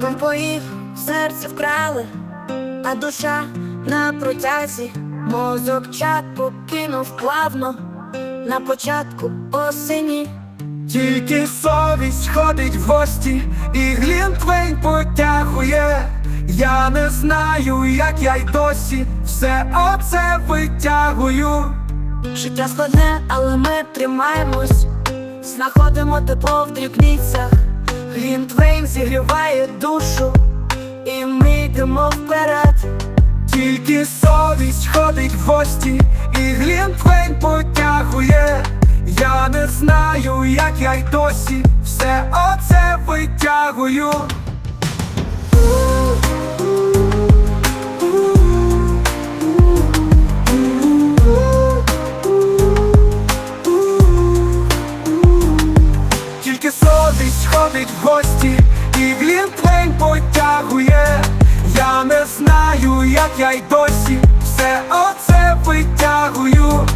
Напоїв, серце вкрали, а душа на протязі, мозок чат покинув плавно на початку осені. Тільки совість ходить в гості, і Глінтвейн потягує. Я не знаю, як я й досі все оце витягую. Життя складне, але ми тримаємось, знаходимо тепло в дрібницях. Глінтвейн зігріває душу, і ми йдемо вперед. Тільки совість ходить в гості, і Глінтвейн потягує. Я не знаю, як я й досі все оце витягую. Совість ходить в гості, і Глінтвейн потягує. Я не знаю, як я й досі все оце витягую.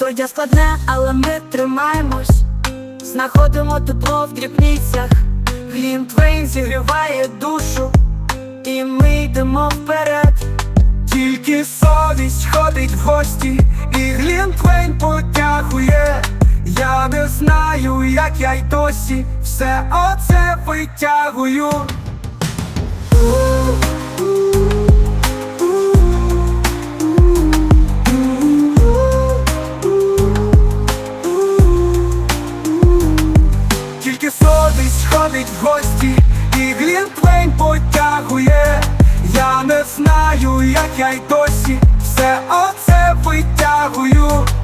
Життя складне, але ми тримаємось, знаходимо тепло в дрібницях. Глінтвейн зігріває душу, совість ходить в гості, і Глінтвейн потягує. Я не знаю, як я й досі все оце витягую. Тільки совість ходить в гості, і Глінтвейн потягує. Я не знаю, як я й досі оце витягую.